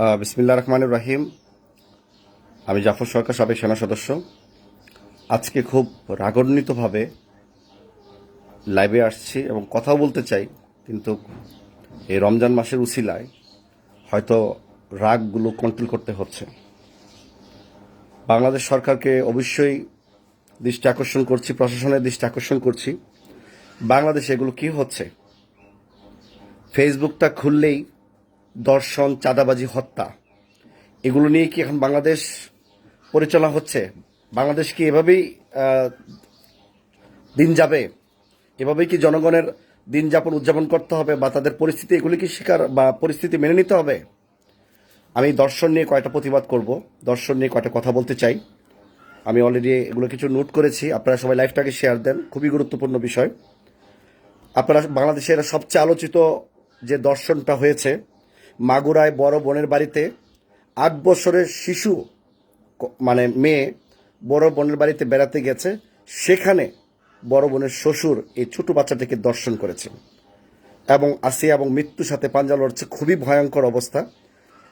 আহ, বিসমিল্লাহ রহমানুর রাহিম। আমি জাফর সরকার সাবেক সেনা সদস্য। আজকে খুব রাগান্বিতভাবে লাইভে আসছি এবং কথাও বলতে চাই কিন্তু এই রমজান মাসের উসিলায় হয়তো রাগগুলো কন্ট্রোল করতে হচ্ছে। বাংলাদেশ সরকারকে অবশ্যই দৃষ্টি আকর্ষণ করছি প্রশাসনের দৃষ্টি আকর্ষণ করছি। বাংলাদেশে এগুলো কি হচ্ছে? ফেসবুকটা খুললেই দর্শন, চাঁদাবাজি, হত্যা। এগুলো নিয়ে কি এখন বাংলাদেশ পরিচালনা হচ্ছে? বাংলাদেশ কি এভাবেই দিন যাবে? এভাবেই কি জনগণের দিন যাপন উদযাপন করতে হবে বা তাদের পরিস্থিতি এগুলি কি স্বীকার বা পরিস্থিতি মেনে নিতে হবে? আমি দর্শন নিয়ে কয়টা প্রতিবাদ করব। দর্শন নিয়ে কয়টা কথা বলতে চাই। আমি অলরেডি এগুলো কিছু নোট করেছি। আপনারা সবাই লাইফটাকে শেয়ার দেন। খুবই গুরুত্বপূর্ণ বিষয়। আপনারা বাংলাদেশের সবচেয়ে আলোচিত যে দর্শনটা হয়েছে মাগুরায় বড় বোনের বাড়িতে আট বছরের শিশু মানে মেয়ে বড় বোনের বাড়িতে বেড়াতে গেছে। সেখানে বড় বোনের শ্বশুর এই ছোট বাচ্চাটিকে দর্শন করেছে। এবং আসিয়া এবং মৃত্যুর সাথে পাঞ্জা লড়ছে। খুবই ভয়ঙ্কর অবস্থা।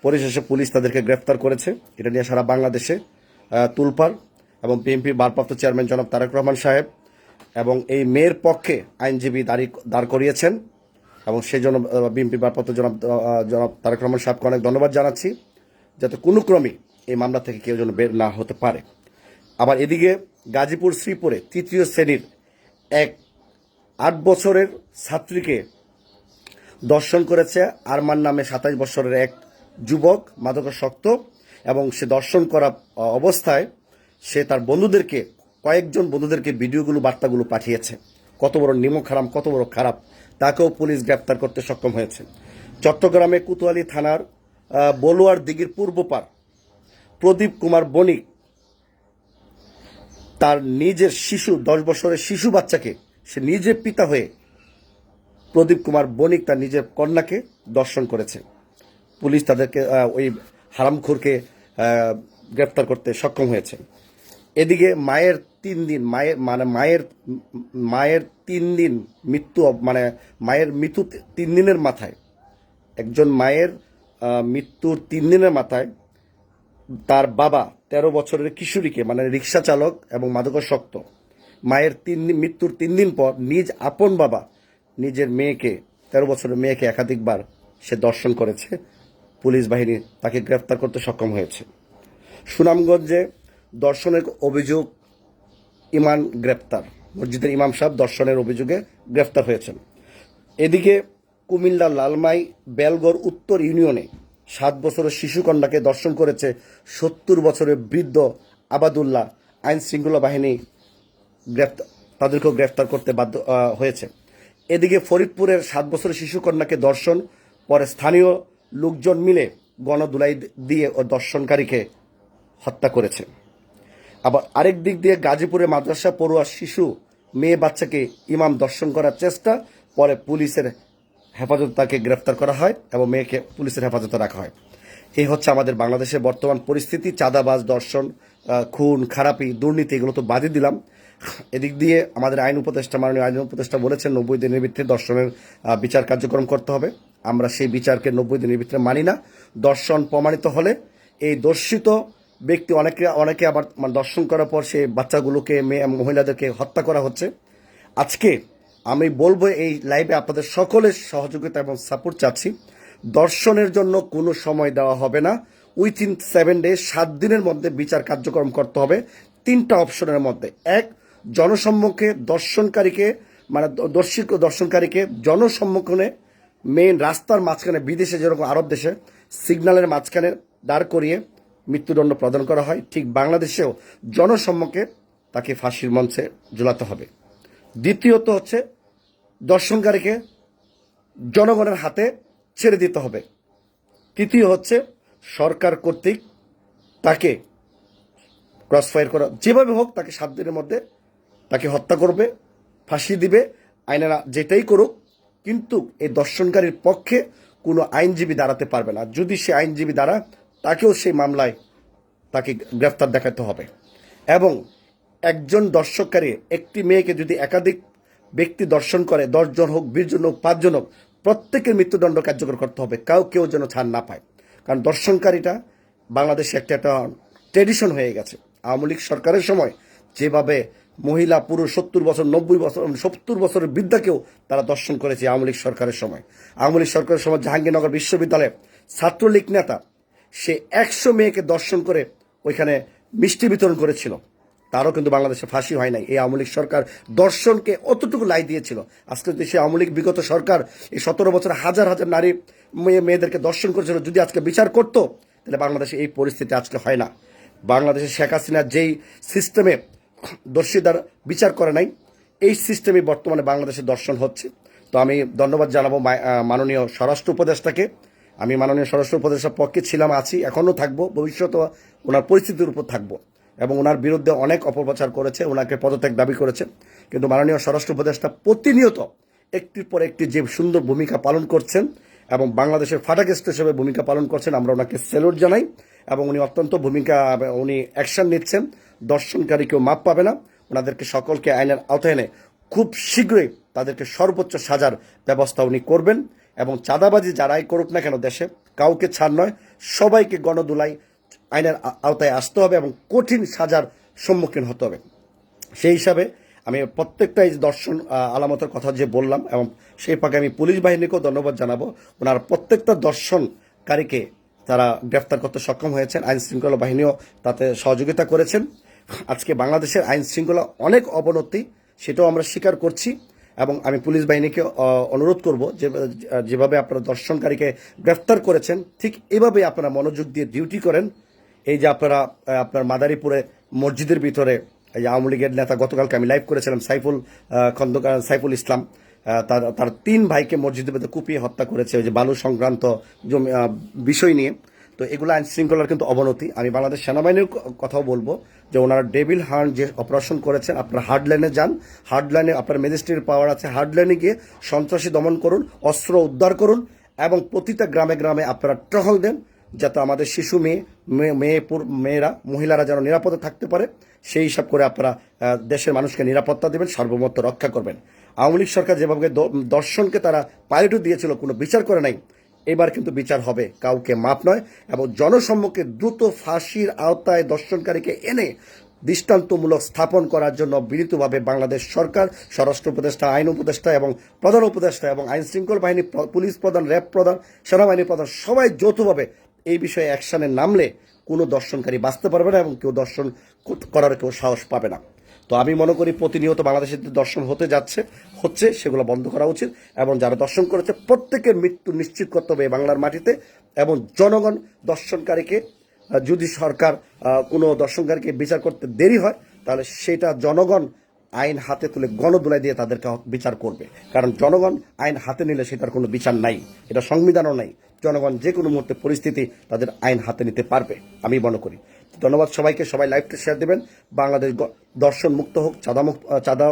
পরিশেষে পুলিশ তাদেরকে গ্রেফতার করেছে। এটা নিয়ে সারা বাংলাদেশে তুলপার এবং বিএনপির ভারপ্রাপ্ত চেয়ারম্যান জনাব তারেক রহমান সাহেব এবং এই মেয়ের পক্ষে আইনজীবী দাঁড়ি, দাঁড় করিয়েছেন। এবং সেই জন্য বিএনপির ভারপ্রাপ্ত জনাব জনাব তারেক রহমান সাহেবকে অনেক ধন্যবাদ জানাচ্ছি, যাতে কোনো ক্রমেই এই মামলা থেকে কেউ যেন বের না হতে পারে। আবার এদিকে গাজীপুর শ্রীপুরে তৃতীয় শ্রেণির এক আট বছরের ছাত্রীকে দর্শন করেছে। আরমান নামে সাতাইশ বছরের এক যুবক মাদকাসক্ত এবং সে দর্শন করা অবস্থায় সে তার বন্ধুদেরকে, কয়েকজন বন্ধুদেরকে ভিডিওগুলো, বার্তাগুলো পাঠিয়েছে। কত বড় নিমক হারাম, কত বড় খারাপ তাকেও পুলিশ গ্রেপ্তার করতে সক্ষম হয়েছে। চট্টগ্রামে কুতুয়ালি থানার বলুয়ার দিঘির পূর্ব পার প্রদীপ কুমার বণিক তার নিজের শিশু, দশ বছরের শিশু বাচ্চাকে সে নিজে পিতা হয়ে প্রদীপ কুমার বণিক তার নিজের কন্যাকে দর্শন করেছে। পুলিশ তাদেরকে ওই হারামখোরকে গ্রেপ্তার করতে সক্ষম হয়েছে। এদিকে মায়ের তিন দিন, মায়ের মানে মায়ের মায়ের তিন দিন মৃত্যু মানে মায়ের মৃত্যু তিন দিনের মাথায়। একজন মায়ের মৃত্যুর তিন দিনের মাথায় তার বাবা তেরো বছরের কিশোরীকে মানে রিক্সা চালক এবং মাদকাসক্ত, মায়ের তিন দিন, মৃত্যুর তিন দিন পর নিজ আপন বাবা, নিজের মেয়েকে, তেরো বছরের মেয়েকে একাধিকবার সে দর্শন করেছে। পুলিশ বাহিনী তাকে গ্রেফতার করতে সক্ষম হয়েছে। সুনামগঞ্জে দর্শনের অভিযোগ ইমান গ্রেপ্তার। মসজিদের ইমাম সাহেব দর্শনের অভিযোগে গ্রেফতার হয়েছেন। এদিকে কুমিল্লার লালমাই বেলগড় উত্তর ইউনিয়নে সাত বছরের শিশুকন্যাকে দর্শন করেছে সত্তর বছরের বৃদ্ধ আবাদুল্লাহ। আইন শৃঙ্খলা বাহিনী গ্রেপ্তার তাদেরকেও গ্রেফতার করতে বাধ্য হয়েছে। এদিকে ফরিদপুরের সাত বছরের শিশুকন্যাকে দর্শন পরে স্থানীয় লোকজন মিলে গণদুলাই দিয়ে ও দর্শনকারীকে হত্যা করেছে। আবার আরেক দিক দিয়ে গাজীপুরে মাদ্রাসা পড়ুয়া শিশু, মেয়ে বাচ্চাকে ইমাম দর্শন করার চেষ্টা, পরে পুলিশের হেফাজত তাকে গ্রেফতার করা হয় এবং মেয়েকে পুলিশের হেফাজতে রাখা হয়। এই হচ্ছে আমাদের বাংলাদেশের বর্তমান পরিস্থিতি, চাঁদাবাজ, দর্শন খুন, খারাপি, দুর্নীতি, এগুলো তো বাদই দিলাম। এদিক দিয়ে আমাদের আইন উপদেষ্টা, মাননীয় আইন উপদেষ্টা বলেছেন, নব্বই দিনের ভিত্তিতে দর্শনের বিচার কার্যক্রম করতে হবে। আমরা সেই বিচারকে নব্বই দিনের ভিতরে মানি না। দর্শন প্রমাণিত হলে এই দর্শিত ব্যক্তি অনেকে অনেকে আবার মানে দর্শন করার পর সে বাচ্চাগুলোকে, মেয়ে মহিলাদেরকে হত্যা করা হচ্ছে। আজকে আমি বলব এই লাইভে আপনাদের সকলের সহযোগিতা এবং সাপোর্ট চাচ্ছি। দর্শনের জন্য কোনো সময় দেওয়া হবে না। উইথিন সেভেন ডেজ সাত দিনের মধ্যে বিচার কার্যক্রম করতে হবে। তিনটা অপশনের মধ্যে। এক, জনসম্মুখে দর্শনকারীকে মানে দর্শিক, দর্শনকারীকে জনসম্মুখনে মেন রাস্তার মাঝখানে বিদেশে যেরকম আরব দেশে সিগন্যালের মাঝখানে দাঁড় করিয়ে মৃত্যুদণ্ড প্রদান করা হয়, ঠিক বাংলাদেশেও জনসম্মুখে তাকে ফাঁসির মঞ্চে ঝুলাতে হবে। দ্বিতীয়ত হচ্ছে, দর্শনকারীকে জনগণের হাতে ছেড়ে দিতে হবে। তৃতীয় হচ্ছে, সরকার কর্তৃক তাকে ক্রসফায়ার করা, যেভাবে হোক তাকে সাত দিনের মধ্যে তাকে হত্যা করবে, ফাঁসি দিবে, আইনেরা যেটাই করুক, কিন্তু এই দর্শনকারীর পক্ষে কোনো আইনজীবী দাঁড়াতে পারবে না। যদি সে আইনজীবী দাঁড়া তাকেও সেই মামলায় তাকে গ্রেফতার দেখাতে হবে। এবং একজন দর্শককারী, একটি মেয়েকে যদি একাধিক ব্যক্তি দর্শন করে, দশজন হোক বিশ জন হোক, পাঁচজন হোক, প্রত্যেকের মৃত্যুদণ্ড কার্যকর করতে হবে। কাউ কেউ যেন ছাড় না পায়। কারণ দর্শনকারীটা বাংলাদেশে একটা একটা ট্রেডিশন হয়ে গেছে। আওয়ামী লীগ সরকারের সময় যেভাবে মহিলা, পুরুষ, সত্তর বছর, নব্বই বছর সত্তর বছরের বৃদ্ধাকেও তারা দর্শন করেছে আওয়ামী লীগ সরকারের সময়। আওয়ামী লীগ সরকারের সময় জাহাঙ্গীরনগর বিশ্ববিদ্যালয়ে ছাত্রলীগ নেতা সে একশো মেয়েকে দর্শন করে ওইখানে মিষ্টি বিতরণ করেছিল। তারও কিন্তু বাংলাদেশে ফাঁসি হয় নাই। এই আওয়ামী সরকার দর্শনকে অতটুকু লাই দিয়েছিল। আজকে যদি সে আওয়ামী বিগত সরকার এই সতেরো বছর হাজার হাজার নারী মেয়ে মেয়েদেরকে দর্শন করেছিল, যদি আজকে বিচার করতো, তাহলে বাংলাদেশে এই পরিস্থিতি আজকে হয় না। বাংলাদেশে শেখ হাসিনার যেই সিস্টেমে দর্শীদার বিচার করে নাই, এই সিস্টেমে বর্তমানে বাংলাদেশে দর্শন হচ্ছে। তো আমি ধন্যবাদ জানাব মাননীয় স্বরাষ্ট্র উপদেষ্টাকে। আমি মাননীয় স্বরাষ্ট্র উপদেষ্টার পক্ষে ছিলাম, আছি, এখনও থাকব, ভবিষ্যতে ওনার পরিস্থিতির উপর থাকব। এবং ওনার বিরুদ্ধে অনেক অপপ্রচার করেছে, ওনাকে পদত্যাগ দাবি করেছে। কিন্তু মাননীয় স্বরাষ্ট্র উপদেষ্টা প্রতিনিয়ত একটির পর একটি যে সুন্দর ভূমিকা পালন করছেন এবং বাংলাদেশের ফাটাকেস্ট হিসেবে ভূমিকা পালন করছেন, আমরা ওনাকে স্যালুট জানাই। এবং উনি অত্যন্ত ভূমিকা, উনি অ্যাকশন নিচ্ছেন, দর্শনকারী কেউ মাপ পাবে না। ওনাদেরকে সকলকে আইনের আওতায় এনে খুব শীঘ্রই তাদেরকে সর্বোচ্চ সাজার ব্যবস্থা উনি করবেন। এবং চাঁদাবাজি যারাই করুক না কেন দেশে, কাউকে ছাড় নয়, সবাইকে গণদুলাই আইনের আওতায় আসতে হবে এবং কঠিন সাজার সম্মুখীন হতে হবে। সেই হিসাবে আমি প্রত্যেকটা এই দর্শন আলামতের কথা যে বললাম এবং সেই পাকে আমি পুলিশ বাহিনীকেও ধন্যবাদ জানাব। ওনার প্রত্যেকটা দর্শনকারীকে তারা গ্রেফতার করতে সক্ষম হয়েছেন। আইন শৃঙ্খলা বাহিনীও তাতে সহযোগিতা করেছেন। আজকে বাংলাদেশের আইন শৃঙ্খলা অনেক অবনতি, সেটাও আমরা স্বীকার করছি। এবং আমি পুলিশ বাহিনীকে অনুরোধ করব যে যেভাবে আপনারা দর্শনকারীকে গ্রেফতার করেছেন, ঠিক এভাবে আপনারা মনোযোগ দিয়ে ডিউটি করেন। এই যে আপনারা আপনার মাদারীপুরে মসজিদের ভিতরে, এই আওয়ামী লীগের নেতা গতকালকে আমি লাইভ করেছিলাম, সাইফুল খন্দকার, সাইফুল ইসলাম। তার তার তিন ভাইকে মসজিদের ভিতরে কুপিয়ে হত্যা করেছে, ওই যে বালু সংক্রান্ত বিষয় নিয়ে। তো এগুলো আইন শৃঙ্খলার কিন্তু অবনতি। আমি বাংলাদেশ সেনাবাহিনীর কথাও বলব যে ওনারা ডেভিল হার্ন যে অপারেশন করেছেন, আপনার হার্ডলাইনে যান। হার্ডলাইনে আপনার ম্যাজিস্ট্রেট পাওয়ার আছে। হার্ডলাইনে গিয়ে সন্ত্রাসী দমন করুন, অস্ত্র উদ্ধার করুন এবং প্রতিটা গ্রামে গ্রামে আপনারা টহল দেন যাতে আমাদের শিশু মেয়ে মেয়ে মেয়ে মেয়েরা, মহিলারা যেন নিরাপদে থাকতে পারে। সেই হিসাব করে আপনারা দেশের মানুষকে নিরাপত্তা দেবেন, সার্বভৌমত্ব রক্ষা করবেন। আওয়ামী লীগ সরকার যেভাবে দর্শনকে তারা পাইলটও দিয়েছিল, কোনো বিচার করে নাই। এবার কিন্তু বিচার হবে। কাউকে মাপ নয় এবং জনসম্মুখে দ্রুত ফাঁসির আওতায় দর্শনকারীকে এনে দৃষ্টান্তমূলক স্থাপন করার জন্য বিনীতভাবে বাংলাদেশ সরকার, স্বরাষ্ট্র উপদেষ্টা, আইন উপদেষ্টা এবং প্রধান উপদেষ্টা এবং আইন শৃঙ্খলা বাহিনী পুলিশ প্রধান, র্যাব প্রধান, সেনাবাহিনী প্রধান সবাই যৌথভাবে এই বিষয়ে অ্যাকশানে নামলে কোনো দর্শনকারী বাঁচতে পারবে না এবং কেউ দর্শন কর- করার কেউ সাহস পাবে না। তো আমি মনে করি প্রতিনিয়ত বাংলাদেশের যে দর্শন হতে যাচ্ছে, হচ্ছে, সেগুলো বন্ধ করা উচিত। এবং যারা দর্শন করেছে, প্রত্যেকের মৃত্যু নিশ্চিত করতে হবে বাংলার মাটিতে। এবং জনগণ দর্শনকারীকে যদি সরকার কোনো দর্শনকারীকে বিচার করতে দেরি হয়, তাহলে সেটা জনগণ আইন হাতে তুলে গণদোলাই দিয়ে তাদেরকে বিচার করবে। কারণ জনগণ আইন হাতে নিলে সেটার কোনো বিচার নাই। এটা সংবিধানও নাই। জনগণ যে কোনো মুহূর্তে পরিস্থিতি তাদের আইন হাতে নিতে পারবে, আমি মনে করি। ধন্যবাদ সবাইকে, সবাই লাইভটা শেয়ার দেবেন। বাংলাদেশ দর্শন মুক্ত হোক, চাঁদা মুক্ত চাঁদা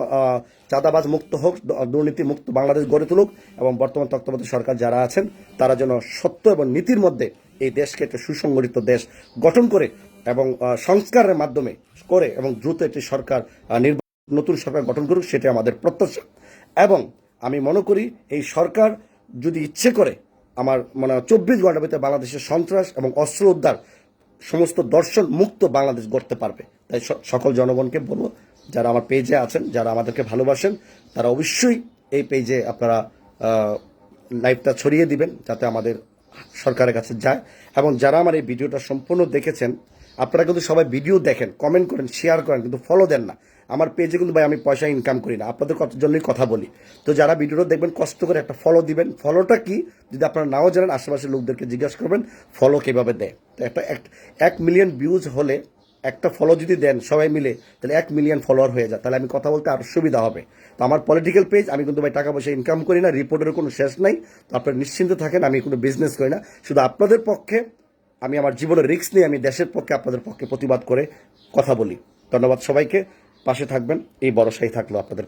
চাঁদাবাজ মুক্ত হোক দুর্নীতি মুক্ত বাংলাদেশ গড়ে তুলুক এবং বর্তমান তত্ত্বাবধায়ক সরকার যারা আছেন, তারা যেন সত্য এবং নীতির মধ্যে এই দেশকে একটা সুসংগঠিত দেশ গঠন করে এবং সংস্কারের মাধ্যমে করে এবং দ্রুত একটি সরকার নতুন সরকার গঠন করুক সেটা আমাদের প্রত্যাশা। এবং আমি মনে করি এই সরকার যদি ইচ্ছে করে, আমার মানে চব্বিশ ঘণ্টার ভিতরে বাংলাদেশের সন্ত্রাস এবং অস্ত্র উদ্ধার সমস্ত দর্শন মুক্ত বাংলাদেশ গড়তে পারবে। তাই সকল জনগণকে বলব, যারা আমার পেজে আছেন, যারা আমাদেরকে ভালোবাসেন, তারা অবশ্যই এই পেজে আপনারা লাইভটা ছড়িয়ে দিবেন, যাতে আমাদের সরকারের কাছে যায়। এবং যারা আমার এই ভিডিওটা সম্পূর্ণ দেখেছেন, আপনারা কিন্তু সবাই ভিডিও দেখেন কমেন্ট করেন শেয়ার করেন, কিন্তু ফলো দেন না। আমার পেজে কিন্তু ভাই আমি পয়সা ইনকাম করি না। আপনাদের জন্যই কথা বলি। তো যারা ভিডিওটা দেখবেন, কষ্ট করে একটা ফলো দিবেন। ফলোটা কি? যদি আপনারা নাও জানেন, আশেপাশের লোকদেরকে জিজ্ঞাসা করবেন ফলো কীভাবে দেয়। তো একটা এক- এক মিলিয়ন ভিউজ হলে একটা ফলো যদি দেন সবাই মিলে, তাহলে এক মিলিয়ন ফলোয়ার হয়ে যায়। তাহলে আমি কথা বলতে আরও সুবিধা হবে। তো আমার পলিটিক্যাল পেজ আমি কিন্তু ভাই টাকা পয়সা ইনকাম করি না রিপোর্টের কোনো শেষ নাই। তো আপনারা নিশ্চিন্ত থাকেন, আমি কোনো বিজনেস করি না। শুধু আপনাদের পক্ষে, আমি আমার জীবনের রিস্ক নিয়ে আমি দেশের পক্ষে, আপনাদের পক্ষে প্রতিবাদ করে কথা বলি। ধন্যবাদ সবাইকে। পাশে থাকবেন। এই ভরসাই থাকল আপনাদের